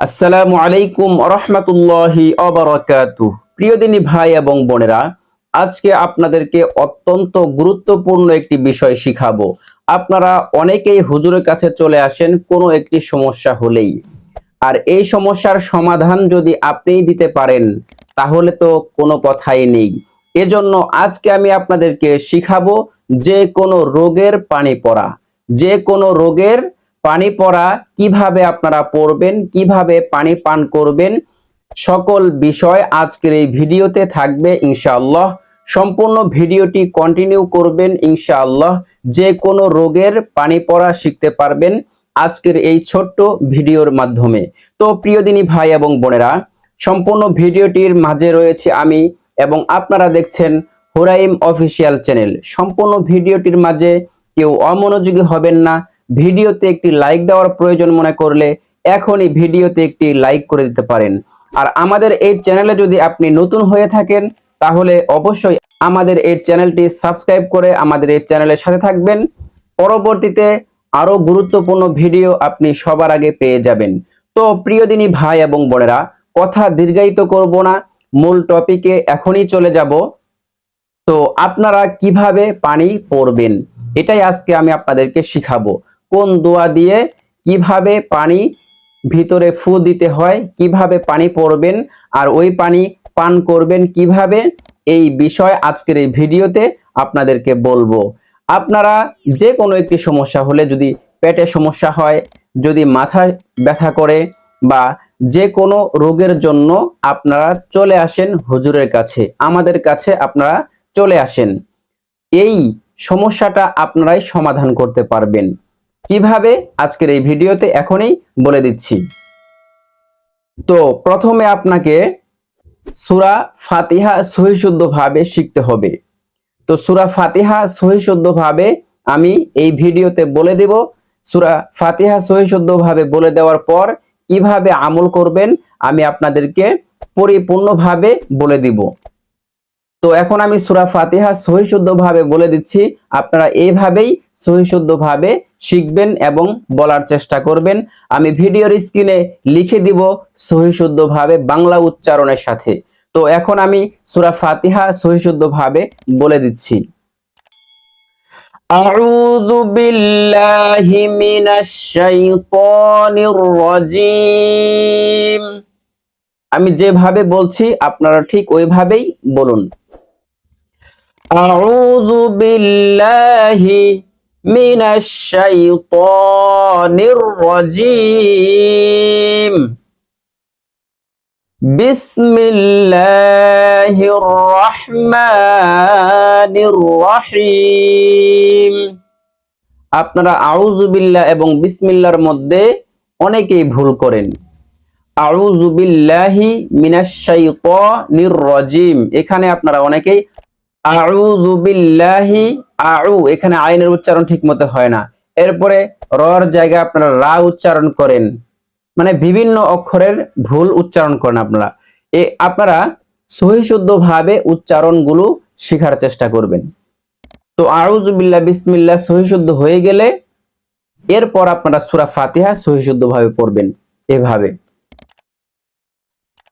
আসসালামু আলাইকুম রহমতুল্লাহি অবরাকাতু প্রিয় দিনী ভাই এবং বোনেরা, আজকে আপনাদেরকে অত্যন্ত গুরুত্বপূর্ণ একটি বিষয় শিখাবো। আপনারা অনেকেই হুজুরের কাছে চলে আসেন, কোনো একটি সমস্যা হলেই। আর এই সমস্যার সমাধান যদি আপনিই দিতে পারেন, তাহলে তো কোনো কথাই নেই। এজন্য আজকে আমি আপনাদেরকে শিখাবো যে কোনো রোগের পানি পড়া, যে কোনো রোগের পানি পড়া, কীভাবে আপনারা পড়বেন, কীভাবে পানি পান করবেন, সকল বিষয় আজকের এই ভিডিওতে থাকবে ইনশাআল্লাহ। সম্পূর্ণ ভিডিওটি কন্টিনিউ করবেন ইনশাআল্লাহ। যে কোনো রোগের পানি পড়া শিখতে পারবেন আজকের এই ছোট্ট ভিডিওর মাধ্যমে। তো প্রিয় দিনী ভাই এবং বোনেরা, সম্পূর্ণ ভিডিওটির মাঝে রয়েছে আমি এবং আপনারা দেখছেন হুরাইম অফিসিয়াল চ্যানেল। সম্পূর্ণ ভিডিওটির মাঝে কেউ অমনোযোগী হবেন না ভিডিওতে একটি লাইক দেওয়ার প্রয়োজন মনে করলে এখনই ভিডিওতে একটি লাইক করে দিতে পারেন। আর আমাদের এই চ্যানেলে যদি আপনি নতুন হয়ে থাকেন, তাহলে অবশ্যই আমাদের এই চ্যানেলটি সাবস্ক্রাইব করে আমাদের এই চ্যানেলের সাথে থাকবেন। পরবর্তীতে আরও গুরুত্বপূর্ণ ভিডিও আপনি সবার আগে পেয়ে যাবেন। তো প্রিয় দিনী ভাই এবং বোনেরা, কথা দীর্ঘায়িত করব না, মূল টপিকে এখনই চলে যাব। তো আপনারা কীভাবে পানি পড়বেন? এটাই আজকে আমি আপনাদেরকে শিখাবো। কোন দোয়া দিয়ে কীভাবে পানি ভিতরে ফু দিতে হয়, কীভাবে পানি পড়বেন আর ওই পানি পান করবেন কীভাবে, এই বিষয় আজকের এই ভিডিওতে আপনাদেরকে বলব। আপনারা যে কোনো একটি সমস্যা হলে যদি পেটে সমস্যা হয়, যদি মাথায় ব্যথা করে বা যে কোনো রোগের জন্য আপনারা চলে আসেন হুজুরের কাছে, আমাদের কাছে আপনারা চলে আসেন। এই সমস্যাটা আপনারাই সমাধান করতে পারবেন। কীভাবে আজকের এই ভিডিওতে এখনই বলে দিচ্ছি। তো প্রথমে আপনাকে সুরা ফাতিহা সহিশুদ্ধভাবে শিখতে হবে। তো সুরা ফাতিহা সহিশুদ্ধভাবে আমি এই ভিডিওতে বলে দেব, সুরা ফাতিহা সহিশুদ্ধভাবে বলে দেওয়ার পর কীভাবে আমল করবেন আমি আপনাদেরকে পরিপূর্ণভাবে বলে দিব। তো এখন আমি সুরা ফাতিহা সহিশুদ্ধভাবে বলে দিচ্ছি আপনারা এইভাবেই সহিশুদ্ধভাবে শিখবেন এবং বলার চেষ্টা করবেন আমি ভিডিওর স্ক্রিনে লিখে দিব সহিশুদ্ধভাবে বাংলা উচ্চারণের সাথে তো এখন আমি সুরা ফাতিহা সহিশুদ্ধভাবে বলে দিচ্ছি أعوذ بالله من الشيطان الرجيم আমি যেভাবে বলছি আপনারা ঠিক ওইভাবেই বলুন أعوذ بالله من الشيطان الرجيم بسم الله الرحمن الرحيم আপনারা আউযু বিল্লাহ এবং বিসমিল্লাহর মধ্যে অনেকেই ভুল করেন আউযু বিল্লাহি মিনাশ শাইতানির রাজিম এখানে আপনারা অনেকেই আউযু আউ, এখানে আইনের উচ্চারণ ঠিকমতো হয় না। এরপরে রর জায়গায় আপনারা রা উচ্চারণ করেন। মানে বিভিন্ন অক্ষরের ভুল উচ্চারণ করেন আপনারা। এ, আপনারা সহিশুদ্ধ ভাবে উচ্চারণগুলো শেখার চেষ্টা করবেন। তো আউযু বিল্লাহ, বিসমিল্লাহ সহিশুদ্ধ হয়ে গেলে এরপর আপনারা সূরা ফাতিহা সহিশুদ্ধ ভাবে পড়বেন এভাবে।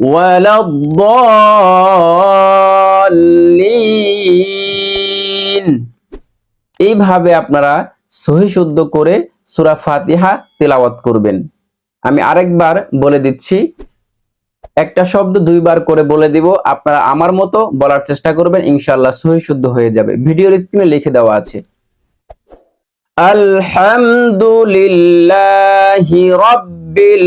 ولا الضالين এইভাবে আপনারা সহি শুদ্ধ করে সূরা ফাতিহা তেলাওয়াত করবেন আমি আরেকবার বলে দিচ্ছি একটা শব্দ দুইবার করে বলে দিব আপনারা আমার মতো বলার চেষ্টা করবেন ইনশাআল্লাহ সহি শুদ্ধ হয়ে যাবে ভিডিওর স্ক্রিনে লিখে দেওয়া আছে আলহামদুলিল্লাহি রাব্বিল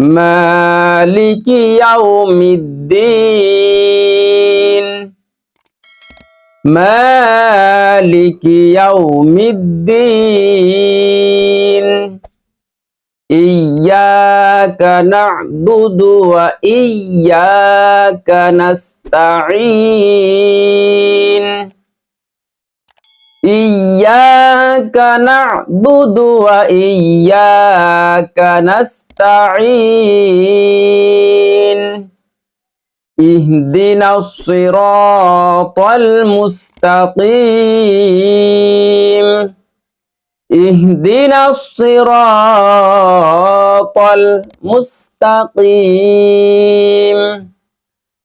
মালিকি ইয়াউমিদ্দিন। মালিকি ইয়াউমিদ্দিন। ইয়্যাকা না'বুদু ওয়া ইয়্যাকা নাস্তাঈন। إياك نعبد وإياك نستعين اهدنا الصراط المستقيم اهدنا الصراط المستقيم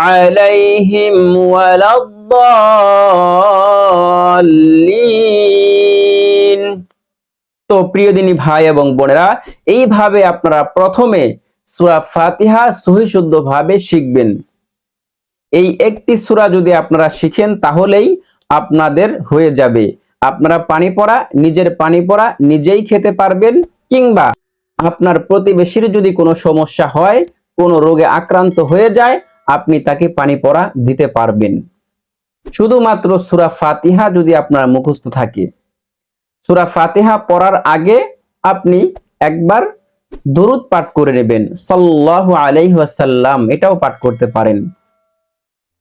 عليهم ولا الضالين তো প্রিয় দিনী ভাই এবং বোনেরা এইভাবে আপনারা প্রথমে সূরা ফাতিহা সহি শুদ্ধভাবে শিখবেন এই একটি সূরা যদি আপনারা শিখেন তাহলেই আপনাদের হয়ে যাবে আপনারা পানি পড়া নিজের পানি পড়া নিজেই খেতে পারবেন কিংবা আপনার প্রতিবেশীর যদি কোনো সমস্যা হয় কোনো রোগে আক্রান্ত হয়ে যায় আপনি তাকে পানি পড়া দিতে পারবেন। শুধুমাত্র সুরা ফাতিহা যদি আপনার মুখস্থ থাকে। সুরা ফাতিহা পড়ার আগে আপনি একবার দরুদ পাঠ করে নেবেন। সাল্লাল্লাহু আলাইহি ওয়াসাল্লাম এটাও পাঠ করতে পারেন।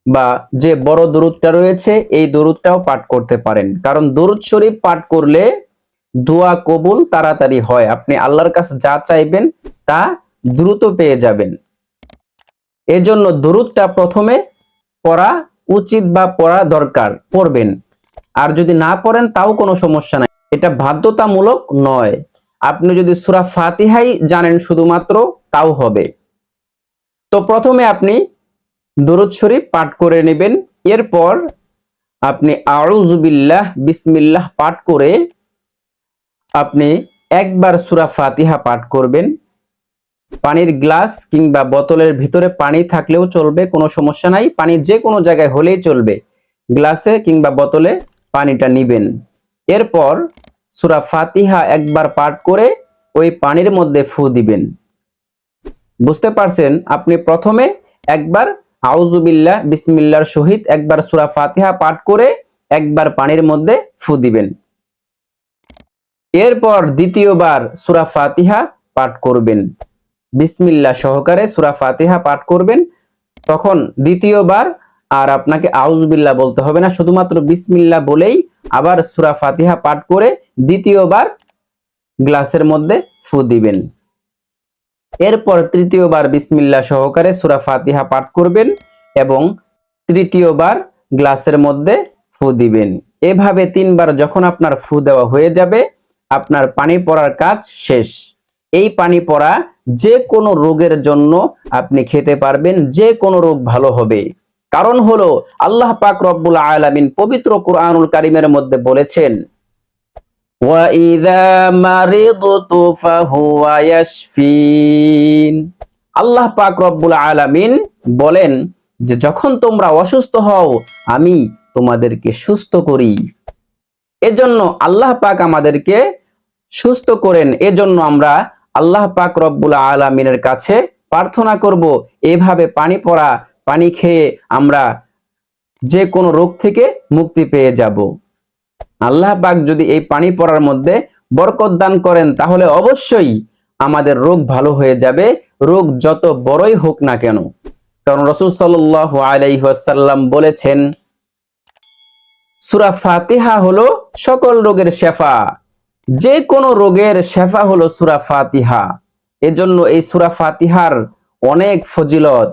বা যে বড় দরুদটা রয়েছে, এই দরুদটাও পাঠ করতে পারেন। কারণ দরুদ শরীফ পাঠ করলে দোয়া কবুল তাড়াতাড়ি হয়। আপনি আল্লাহর কাছে যা চাইবেন, তা দ্রুত পেয়ে যাবেন। এজন্য দরুদটা প্রথমে পড়া উচিত বা পড়া দরকার, পড়বেন। আর যদি না পড়েন, তাও কোনো সমস্যা নাই। এটা বাধ্যতামূলক নয়। আপনি যদি সূরা ফাতিহাই জানেন শুধুমাত্র, তাও হবে। তো প্রথমে আপনি দরুদ শরীফ পাঠ করে নেবেন। এরপর আপনি আউযুবিল্লাহ বিসমিল্লাহ পাঠ করে আপনি একবার সুরা ফাতিহা পাঠ করবেন। পানির গ্লাস কিংবা বোতলের ভিতরে পানি থাকলেও চলবে, কোনো সমস্যা নাই। পানি যে কোনো জায়গায় হলেই চলবে। গ্লাসে কিংবা বোতলে পানিটা নিবেন। এরপর সুরা ফাতিহা একবার পাঠ করে ওই পানির মধ্যে ফু দিবেন। বুঝতে পারছেন? আপনি প্রথমে একবার আউজুবিল্লাহ বিসমিল্লার সহিত একবার সুরা ফাতিহা পাঠ করে একবার পানির মধ্যে ফু দিবেন। এরপর দ্বিতীয়বার সুরা ফাতিহা পাঠ করবেন। বিসমিল্লাহ সহকারে সুরা ফাতিহা পাঠ করবেন। তখন দ্বিতীয়বার আর আপনাকে আউজবিল্লাহ বলতে হবে না, শুধুমাত্র বিসমিল্লা বলেই আবার সুরা ফাতিহা পাঠ করে দ্বিতীয়বার গ্লাসের মধ্যে ফু দিবেন। এরপর তৃতীয়বার বিসমিল্লাহ সহকারে সুরা ফাতিহা পাঠ করবেন এবং তৃতীয়বার গ্লাসের মধ্যে ফু দিবেন। এভাবে তিনবার যখন আপনার ফু দেওয়া হয়ে যাবে, আপনার পানি পড়ার কাজ শেষ। এই পানি পড়া যে কোনো রোগের জন্য আপনি খেতে পারবেন, যে কোনো রোগ ভালো হবে। কারণ হলো, আল্লাহ পাক রব্বুল আলমিন পবিত্র কুরআনুল কারিমের মধ্যে বলেছেন আল্লাহ পাক রব্বুল আলমিন বলেন যে, যখন তোমরা অসুস্থ হও, আমি তোমাদেরকে সুস্থ করি। এজন্য আল্লাহ পাক আমাদেরকে সুস্থ করেন। এজন্য আমরা আল্লাহ পাক রব্বুল আলামিনের কাছে প্রার্থনা করব, এভাবে পানি পড়া, পানি খেয়ে আমরা যে কোনো রোগ থেকে মুক্তি পেয়ে যাব। আল্লাহ পাক যদি এই পানি পড়ার মধ্যে বরকত দান করেন, তাহলে অবশ্যই আমাদের রোগ ভালো হয়ে যাবে। রোগ যত বড়ই হোক না কেন। কারণ রসুল সাল্লাহ আলাইসাল্লাম বলেছেন, সুরা ফাতিহা হলো সকল রোগের শেফা। যে কোনো রোগের শেফা হলো সুরা ফাতিহা। এজন্য এই সুরা ফাতিহার অনেক ফজিলত।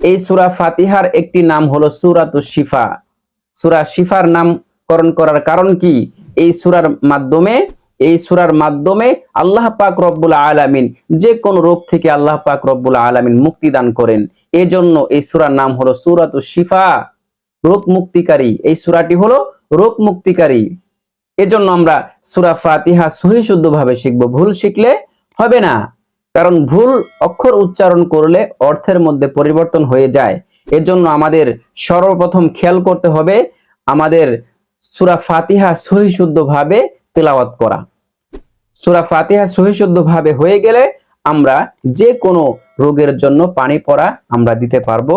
এই সুরা ফাতিহার একটি নাম হলো সুরাতু শিফা। সুরা শিফার নামকরণ করার কারণ কি? এই সুরার মাধ্যমে, এই সুরার মাধ্যমে আল্লাহ পাক রব্বুল আলামিন যে কোন রোগ থেকে আল্লাহ পাক রব্বুল আলামিন মুক্তি দান করেন। এজন্য এই সুরার নাম হলো সুরাতু শিফা। রোগ মুক্তিকারী। এই সুরাটি হলো রোগ মুক্তিকারী। এজন্য আমরা সুরা ফাতিহা সহি শুদ্ধভাবে শিখব। ভুল শিখলে হবে না, কারণ ভুল অক্ষর উচ্চারণ করলে অর্থের মধ্যে পরিবর্তন হয়ে যায়। এজন্য আমাদের সর্বপ্রথম খেয়াল করতে হবে আমাদের সুরা ফাতিহা সহি শুদ্ধভাবে তেলাওয়াত করা। সুরা ফাতিহা সহি শুদ্ধভাবে হয়ে গেলে আমরা যে কোনো রোগের জন্য পানি পড়া আমরা দিতে পারব।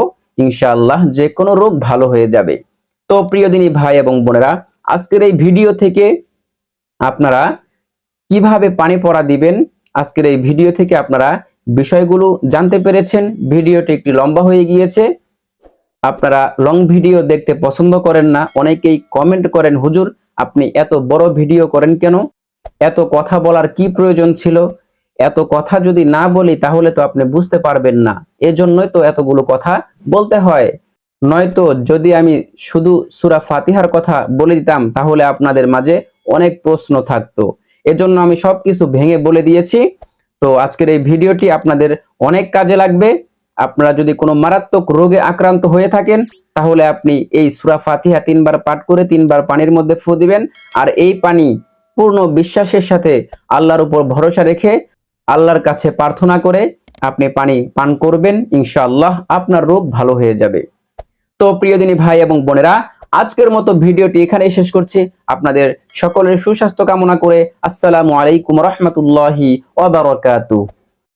ইনশাআল্লাহ যে কোনো রোগ ভালো হয়ে যাবে। তো প্রিয় দিনী ভাই এবং বোনেরা আজকের এই ভিডিও থেকে আপনারা কীভাবে পানি পড়া দিবেন, আজকের এই ভিডিও থেকে আপনারা বিষয়গুলো জানতে পেরেছেন, ভিডিওটি একটি লম্বা হয়ে গিয়েছে। আপনারা লং ভিডিও দেখতে পছন্দ করেন না, অনেকেই কমেন্ট করেন, হুজুর, আপনি এত বড় ভিডিও করেন কেন? এত কথা বলার কি প্রয়োজন ছিল? এত কথা যদি না বলি, তাহলে তো আপনি বুঝতে পারবেন না। এজন্যই তো এতগুলো কথা বলতে হয়। নয়তো যদি আমি শুধু সুরা ফাতিহার কথা বলে দিতাম, তাহলে আপনাদের মাঝে অনেক প্রশ্ন থাকতো। এজন্য আমি সব কিছু ভেঙে বলে দিয়েছি। তো আজকের এই ভিডিওটি আপনাদের অনেক কাজে লাগবে। আপনারা যদি কোনো মারাত্মক রোগে আক্রান্ত হয়ে থাকেন, তাহলে আপনি এই সুরা ফাতিহা তিনবার পাঠ করে তিনবার পানির মধ্যে ফু দিবেন। আর এই পানি পূর্ণ বিশ্বাসের সাথে আল্লাহর উপর ভরসা রেখে আল্লাহর কাছে প্রার্থনা করে আপনি পানি পান করবেন। ইনশাআল্লাহ আপনার রোগ ভালো হয়ে যাবে। তো প্রিয় দিনী ভাই এবং বোনেরা, আজকের মতো ভিডিওটি এখানেই শেষ করছি। আপনাদের সকলের সুস্বাস্থ্য কামনা করে আসসালামু আলাইকুম রহমতুল্লাহি ওয়া বারাকাতুহু।